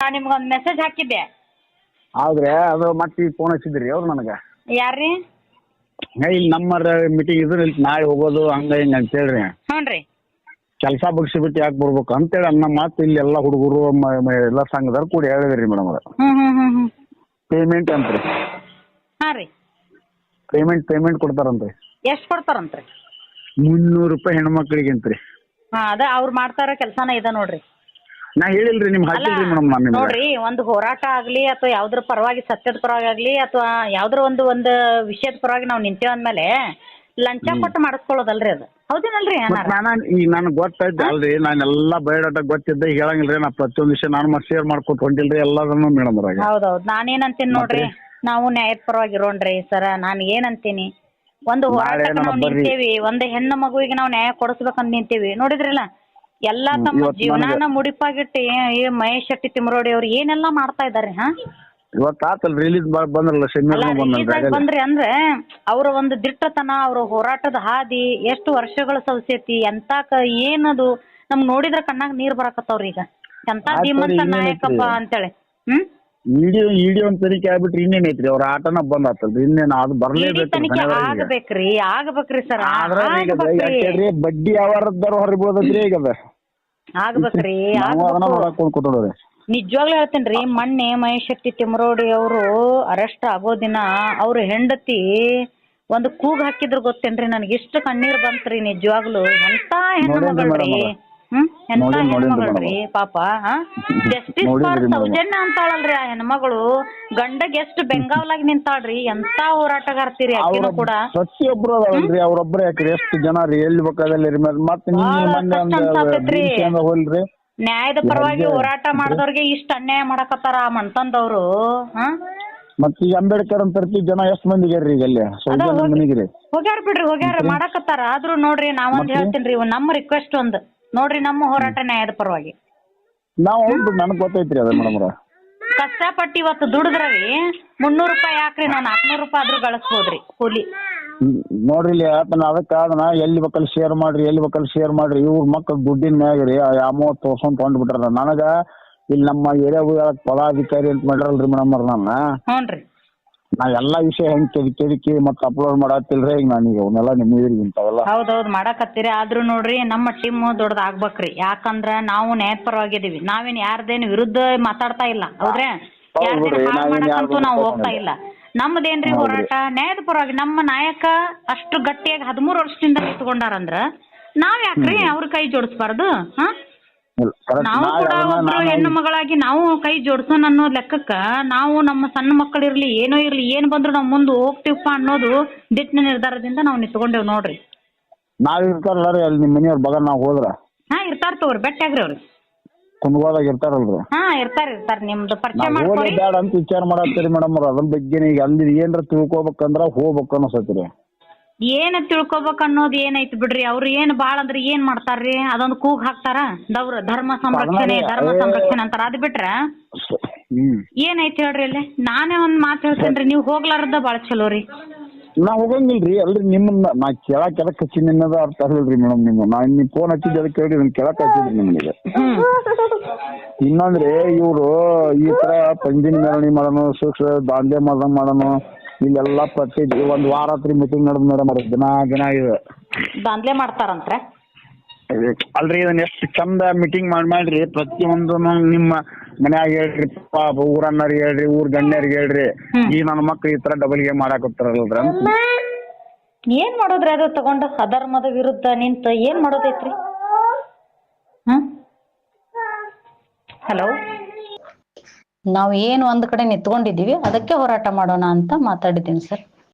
ನಿಮ್ಗೊಂದು ಮೆಸೇಜ್ ಹಾಕಿದ್ದೆ. ಆದ್ರೆ ಅದು ಮತ್ತೆ ಈಗ ಫೋನ್ ಹಚ್ಚಿದ್ರಿ ಅವ್ರು ನನಗೆ. ಯಾರ್ರಿ? ಇಲ್ಲಿ ನಮ್ಮರ ಮೀಟಿಂಗ್ ಇದ್ರೆ ಇಲ್ಲಿ ನಾಳೆ ಹೋಗೋದು ಹಂಗ ಹಿಂಗ ಅಂತ ಹೇಳ್ರಿ. ಹ್ಞೂ ರೀ. ಕೆಲಸ ಬಗ್ಸಿ ಬಿಟ್ಟು ಯಾಕೆ ಬರ್ಬೇಕು ಅಂತೇಳಿ ಅನ್ನ ಮಾತು ಇಲ್ಲಿ ಎಲ್ಲ ಹುಡುಗರು ಎಲ್ಲ ಸಂಘದವ್ರು ಕೂಡಿ ಹೇಳಿದ್ರಿ ಮೇಡಮ್ ಅವ್ರ. ಹ್ಞೂ ಹ್ಞೂ ಹ್ಞೂ ಹ್ಞೂ. ಪೇಮೆಂಟ್ ಅಂತ್ರಿ ಹಾಂ ರೀ. ಪೇಮೆಂಟ್ ಪೇಮೆಂಟ್ ಕೊಡ್ತಾರಂತ್ರಿ ಎಷ್ಟು ಕೊಡ್ತಾರಂತ್ರಿ? ಮುನ್ನೂರು ರೂಪಾಯಿ ಹೆಣ್ಮಕ್ಳಿಗೆ ಅಂತ್ರಿ ಹಾಂ ಅದ ಅವ್ರು ಮಾಡ್ತಾರ ಕೆಲಸನ ಇದೆ ನೋಡ್ರಿ. ನಾ ಹೇಳಿಲ್ರಿ ನಿಮ್ ಹಾಕಿಲ್ರಿ ಮೇಡಮ್ ನಾನು ನಿಮ್ಗೆ. ನೋಡ್ರಿ ಒಂದು ಹೋರಾಟ ಆಗ್ಲಿ ಅಥವಾ ಯಾವ್ದ್ರ ಪರವಾಗಿ ಸತ್ಯದ ಪರವಾಗಿ ಆಗ್ಲಿ ಅಥವಾ ಯಾವ್ದ್ರ ಒಂದು ಒಂದು ವಿಷಯದ ಪರವಾಗಿ ನಾವು ನಿಂತೇವ್ ಅಂದ್ಮೇಲೆ ಲಂಚ ಕೊಟ್ಟು ಮಾಡಿಸ್ಕೊಳ್ಳೋದಲ್ರಿ ಅದು. ಹೌದೇನಲ್ರಿ ನನ್ ನಾನ ಈಗ ನನಗೆ ಗೊತ್ತಾಯ್ತು ಅಲ್ರಿ ನಾನೆಲ್ಲ ಬಯೋಡಾಟ ಗೊತ್ತಿದ್ದ ಈಗ ಹೇಳಂಗಿಲ್ರಿ ನಾ ಪ್ರತಿಯೊಂದು ವಿಷಯ ನಾನು ಮತ್ತೆ ಶೇರ್ ಮಾಡ್ಕೊತ ಹೊಂಟಿಲ್ರಿ ಎಲ್ಲದನ್ನು ಮೇಡಮ್ ಅವ್ರಾಗ. ಹೌದೌದು. ನಾನೇನಂತೀನಿ ನೋಡ್ರಿ ನಾವು ನ್ಯಾಯದ ಪರವಾಗಿ ಇರೋಣ್ರಿ ಸರ ನಾನು ಏನಂತೀನಿ? ಒಂದು ಹೋರಾಟಕ್ಕೆ ನಮ್ಮ ನಾವು ಬರ್ರಿ. ನಿಂತೇವಿ ಒಂದು ಹೆಣ್ಣು ಮಗುವಿಗೆ ನಾವು ನ್ಯಾಯ ಕೊಡಿಸ್ಬೇಕಂತ ನಿಂತೇವಿ. ನೋಡಿದ್ರಲ್ಲ ಎಲ್ಲಾ ತಮ್ಮ ಇವತ್ತು ಜೀವನಾನ ಮುಡಿಪಾಗಿಟ್ಟು ಏ- ಮಹೇಶ್ ಶೆಟ್ಟಿ ತಿಮ್ಮರೋಡಿ ಅವ್ರು ಏನೆಲ್ಲಾ ಮಾಡ್ತಾ ಇದಾರೆ ಹಾ? ಇವತ್ತು ಆತಲ್ ರಿಲೀಸ್ ಬಂದ್ರಲ್ಲ ಅಲ್ಲ ಸೆಮಿನಾರ್ ರಿಲೀಸ್ ಆಗಿ ಬಂದ್ರಲ್ಲ ಬಂದ್ರಿ ಅಂದ್ರೆ ಅವರ ಒಂದು ದಿಟ್ಟತನ ಅವರ ಹೋರಾಟದ ಹಾದಿ ಎಷ್ಟು ವರ್ಷಗಳ ಸೌಸೈತಿ ಎಂತ ಕ- ಏನದು? ನಮ್ಗ್ ನೋಡಿದ್ರ ಕಣ್ಣಾಗ ನೀರ್ ಬರಾಕತ್ತಾವ್ರಿ ಈಗ ಎಂತ ಆಯ್ತು ಧೀಮಂತ ನಾಯಕಪ್ಪಾ? ಅಂತೇಳಿ. ಹ್ಮ್? ಇಡೀ ಇಡೀ ಒಂದ್ ತನಿಖೆ ಆಗ್ಬಿಟ್ರಿ ಇನ್ನೇನ್ ಐತ್ರಿ? ಅವ್ರ ಆಟನ ಬಂದ್ ಆತಲ್ರಿ. ಇನ್ನೇನ್ ಅದು ಬರ್ಲೇಬೇಕ್ರಿ ಬರ್ಲೇಬೇಕು ತನಿಖೆ ಆಗ್ಬೇಕ್ರಿ ಆಗ್ಬೇಕ್ರಿ ಸರ್. ಆದ್ರ ಈಗ ಆಗ್ಬೇಕ್ರಿ. ಯಾಕೇಳ್ರಿ ಬಡ್ಡಿ ಯಾವಾರದ್ದಾರ ಹೊರಬೋದದ್ರಿ ಈಗ ಅದ. ಆಗ್ಬೇಕ್ರಿ ನಾವು ಅದನ್ನ ಆಗ್ಬೇಕು ನೋಡಕ್ ಕೊಟ್ಟೋಡ್ರಿ ನಿಜವಾಗ್ಲೂ ಹೇಳ್ತೇನ್ರಿ ಮೊನ್ನೆ ಮಹೇಶ್ ಶೆಟ್ಟಿ ತಿಮ್ಮರೋಡಿ ಅವರು ಅರೆಸ್ಟ್ ಆಗೋ ದಿನ ಅವ್ರ ಹೆಂಡತಿ ಒಂದು ಕೂಗ್ ಹಾಕಿದ್ರು ಗೊತ್ತೇನ್ರಿ? ನನಗೆ ಎಷ್ಟು ಕಣ್ಣೀರ್ ಬಂತ್ರಿ ನಿಜವಾಗ್ಲೂ. ಎಂತ ಹೆಣ್ಣು ನೋಡೇನ್ರಿ ಮಗಳ್ರಿ? madam ಅವ್ರ. ಹ್ಮ್? ಎಂತ ನೋಡೇನ್- ನೋಡೇನ್ರಿ ಪಾಪ ಜಸ್ಟಿಸ್ ನೋಡಿದ್ರಿ ಫಾರ್ madam. ಸೌಜನ್ಯ ಅಂತಾಳಲ್ರಿ ಆ ಹೆಣ್ಮಗಳು. ಗಂಡ ಗೆಸ್ಟ್ ಬೆಂಗಾವಲಾಗಿ ನಿಂತಾಳ್ರಿ. ಎಂತ ಹೋರಾಟಗಾರ್ತಿರಿ ಅಕ್ಕಿನೂ ಕೂಡ. ಪ್ರತಿಯೊಬ್ರು ಅದಾವಲ್ರಿ ಅವ್ರೊಬ್ರ ಯಾಕ್ರಿ? ಎಷ್ಟು ಜನ ರೀ? ಎಲ್ಲಿ ಬೇಕಾದಲ್ಲಿ ರೀ? ಮತ್ತೆ ನೀವು ಭಾಳ ಮೊನ್ನೆ ಕಷ್ಟ ಒಂದು ಅನ್ಸಾತೈತ್ರಿ. BMC ಹೋಲ್ರಿ? ನ್ಯಾಯದ ಪರವಾಗಿ ಯಾರ್ಗೆ? ಹೋರಾಟ ಮಾಡಿದವ್ರಿಗೆ ಇಷ್ಟ ಅನ್ಯಾಯ ಮಾಡಕತ್ತಾರ ಆ ಮಣ್ತಂದವ್ರು ಹಾ? ಮತ್ತ್ ಈಗ ಅಂಬೇಡ್ಕರ್ ಅಂತ ಜನ ಎಷ್ಟ್ ಮಂದಿ ರೀ ಈಗ ಅಲ್ಲಿ? ಸೌಜನ್ಯ ಹೋಗಿ- ಮನೆಗೆ ಹೋಗ್ಯಾರ ಬಿಡ್ರಿ ಹೋಗ್ಯಾರ ಮಾಡಕತ್ತಾರ. ಆದ್ರೂ ನೋಡ್ರಿ ನಾವೊಂದ್ ಹೇಳ್ತೀನ್ರಿ ಹೇಳ್ತೀನಿ ಇವ್ ನಮ್ಮ ರಿಕ್ವೆಸ್ಟ್ ಒಂದ್. ನೋಡ್ರಿ ನಮ್ಮ ಹೋರಾಟ ನ್ಯಾಯದ ಪರವಾಗಿ. ನಾವು ಹೌದು ನನಗೆ ಗೊತ್ತೈತ್ರಿ ಅದ ಮೇಡಮ್ ಕಷ್ಟಪಟ್ಟು ಇವತ್ತು ದುಡಿದ್ರವಿ ಮುನ್ನೂರು ರೂಪಾಯಿ ಹಾಕ್ರಿ ನಾವು ನಾಲ್ಕುನೂರು ರೂಪಾಯಿ ಆದ್ರೂ ಗಳಿಸ್ಬೋದ್ರಿ ಕೂಲಿ. ನೋಡ್ರಿ ಇಲ್ಲಿ ಆತನ ಅದಕ್ಕೆ ಅದನ್ನ ಎಲ್ಲಿ ಬೇಕಲ್ಲಿ ಶೇರ್ ಮಾಡ್ರಿ ಎಲ್ಲಿ ಬೇಕಲ್ಲಿ ಶೇರ್ ಮಾಡ್ರಿ ಇವ್ರ ಮಕ್ಕಳು ದುಡ್ಡಿನ ಮ್ಯಾಗ ರೀ ಅಮೌಂಟ್ ತೋರ್ಸ್ಕೊಂಡ್ ತೊಗೊಂಡ್ಬಿಟ್ರ ನನಗ ಇಲ್ಲಿ ನಮ್ಮ ಏರಿಯಾ ಪದಾಧಿಕಾರಿ ಅಂತ ಮಾಡ್ರಲ್ರಿ ಮೇಡಮ್ ಅವ್ರ ನನ್ನ ಹ್ಞೂನ್ರಿ. ನಾ ಎಲ್ಲಾ ವಿಷಯ ಹೆಂಗ್ ಕೆದಕಿ ಮತ್ತೆ ಅಪ್ಲೋಡ್ ಮಾಡತ್ತಿಲ್ರಿ ಈಗ ನಾನೀಗ ಅವನ್ನೆಲ್ಲ ನಿಮ್ ಇದ್ರಿಗೆ ಇಂಥವೆಲ್ಲ. ಹೌದೌದು ಮಾಡಕತ್ತೀರಿ. ಆದ್ರೂ ನೋಡ್ರಿ ನಮ್ಮ ಟೀಮ್ ದೊಡ್ಡದಾಗ್ಬೇಕ್ರಿ ಯಾಕಂದ್ರ ನಾವು ನ್ಯಾಯಪರವಾಗಿದೀವಿ. ನಾವೇನ್ ಯಾರ್ದೇನ್ ವಿರುದ್ಧ ಮಾತಾಡ್ತಾ ಇಲ್ಲ. ಹೌದ್ರಿ? ಹೌದು ಯಾರ್ದೇನು ಬಿಡ್ರಿ, ಹಾಳು ನಾವೇನ್ ಮಾಡಕ್ಕಂತೂ ಯಾರ್ಗೂ ನಾವು ಹೋಗ್ತಾ ಇಲ್ಲ. ನಮ್ಮದೇನ್ರಿ ಹೋರಾಟ? ನ್ಯಾಯದ ಪರವಾಗಿ ನಮ್ಮ ನಾಯಕ ಅಷ್ಟು ಗಟ್ಟಿಯಾಗಿ ಹದಿಮೂರು ವರ್ಷದಿಂದ ನಿಂತ್ಕೊಂಡಾರಂದ್ರ ನಾವ್ ಯಾಕ್ರಿ ಅವ್ರ ಕೈ ಜೋಡಿಸ್ಬಾರ್ದು? ಹಾ. ನಾವು ಕೂಡ ಒಬ್ರು ಹೆಣ್ಣು ಮಗಳಾಗಿ ನಾವು ಕೈ ಜೋಡ್ಸೋಣ ಅನ್ನೋ ಲೆಕ್ಕಕ್ಕ ನಾವು ನಮ್ಮ ಸಣ್ಣ ಮಕ್ಕಳಿರ್ಲಿ ಏನೋ ಇರ್ಲಿ ಏನ್ ಬಂದ್ರು ನಾವು ಮುಂದೆ ಹೋಗ್ತೀವಪ್ಪ ಅನ್ನೋದು ದಿಟ್ಟ ನಿರ್ಧಾರದಿಂದ ನಾವು ನಿಂತ್ಕೊಂಡೇವ್ ನೋಡ್ರಿ. ನಾವ್ ಇರ್ತಾರಲ್ಲ ರೀ ಅಲ್ಲಿ ನಿಮ್ ಮನೆಯವ್ರ ಬಗ್ಗೆ ನಾವ್ ಹೋದ್ರ? ಹಾ ಇರ್ತಾರ ತಗೋರಿ ಬೆಟ್ಟಾಗ್ರಿ ಅವ್ರಿ. ಕುಂದಗೋದಾಗ ಇರ್ತಾರಲ್ರಿ? ಹಾ ಇರ್ತಾರ ಇರ್ತಾರ ನಿಮ್ದು ಪರಿಚಯ ನಾವ್ ಬೇಡ ಮಾಡ್ಕೊರಿ. ಬ್ಯಾಡ ಅಂತ ವಿಚಾರ ಮಾಡತ್ತೀರಿ ಮೇಡಮ್ ಅವ್ರ ಅದ್ರ ಬಗ್ಗೆ ಈಗ ಅಲ್ಲಿ ಏನ್ರ ತಿಳ್ಕೊಬೇಕಂದ್ರ ಹೋಗ್ಬೇಕು ಅನ್ಸತ್ರಿ ಏನ್ ತಿಳ್ಕೊಬೇಕು ಅನ್ನೋದು ಏನೈತಿ ಬಿಡ್ರಿ? ಅವ್ರು ಏನ್ ಬಾಳ ಅಂದ್ರೆ ಏನ್ ಮಾಡ್ತಾರ್ರಿ? ಅದೊಂದು ಕೂಗ್ ಹಾಕ್ತಾರ? ದವ್ರ ಧರ್ಮ ಸಂರಕ್ಷಣೆ ಧರ್ಮ ಸಂರಕ್ಷಣೆ ಅಂತಾರ. ಅದ್ ಬಿಟ್ರ? ಏನೈತಿ ಹೇಳ್ರಿ ಅಲ್ಲಿ? ನಾನೇ ಒಂದ್ ಮಾತು ಹೇಳ್ತೇನ್ರಿ. ನೀವು ಹೋಗ್ಲಾರ್ದ ಬಾಳ ಚಲೋ ರೀ. ನಾ ಹೋಗಂಗಿಲ್ರಿ. ಅಲ್ರಿ ನಿಮ್ಮನ್ನ ನಾ ಕೇಳಕ್ ಎದಕ್ ಹಚ್ಚಿನಿ ಅನ್ನೋದು ಅರ್ಥ ಆಗಲ್ರಿ ಮೇಡಮ್ ನಿಮ್ಮ ನಾ ನಿಮ್ ಫೋನ್ ಹಚ್ಚಿದ್ದು ಅದಕ್ಕೆ ಕೇಳಿ ನನ್ ಕೇಳಕ್ ಹಚ್ಚಿದ್ರಿ ನಿಮ್ಗೆ. ಇನ್ನಂದ್ರೆ ಇನ್ನೊಂದ್ರಿ ಇವ್ರು ಈ ತರ ಪಂಜಿನ ಮೇರಣಿ ಮಾಡೋನು ಸೂಕ್ಷ್ಮ ದಾಂಧ್ಯ ಮಾಡ್ದಂಗ್ ಮಾಡೋನು ಇಲ್ಲೆಲ್ಲ ಪ್ರತಿ ಒಂದ್ ವಾರ ಹತ್ರ ಮೀಟಿಂಗ್ ನಡೆದ್ ಮೇಡಮ್ ಅವ್ರ. ದಿನ ದಿನ ಇದೆ. ದಾಂದ್ಲೆ ಮಾಡ್ತಾರಂತ್ರ ಅಲ್ರಿ ಇದನ್ನ ಎಷ್ಟು ಚಂದ ಮೀಟಿಂಗ್ ಮಾಡಿ ಮಾಡ್ರಿ. ಪ್ರತಿಯೊಂದು ನಿಮ್ಮ ಮನ್ಯಾಗ ಹೇಳ್ರಿ ಪಾಪ ಊರನ್ನರಿಗೆ ಹೇಳ್ರಿ ಊರ್ ಗಣ್ಯರಿಗೆ ಹೇಳ್ರಿ. ಹ್ಮ್. ಈ ನನ್ನ ಮಕ್ಳು ಈ ತರ ಡಬಲ್ ಗೇಮ್ ಮಾಡಾಕತ್ತಾರಲ್ರಿ ಏನ್ ಮಾಡೋದ್ರಿ ಅದು ತಗೊಂಡು? ಅಧರ್ಮದ ವಿರುದ್ಧ ನಿಂತ ಏನ್ ಮಾಡೋದೈತ್ರಿ? ಹ್ಮ್? ಹಲೋ? ನಾವು ಏನು ಒಂದ್ ಕಡೆ ನಿಂತ್ಕೊಂಡಿದೀವಿ ಅದಕ್ಕೆ ಹೋರಾಟ ಮಾಡೋಣ ಅಂತ ಮಾತಾಡಿದ್ದೀನಿ ಸರ್.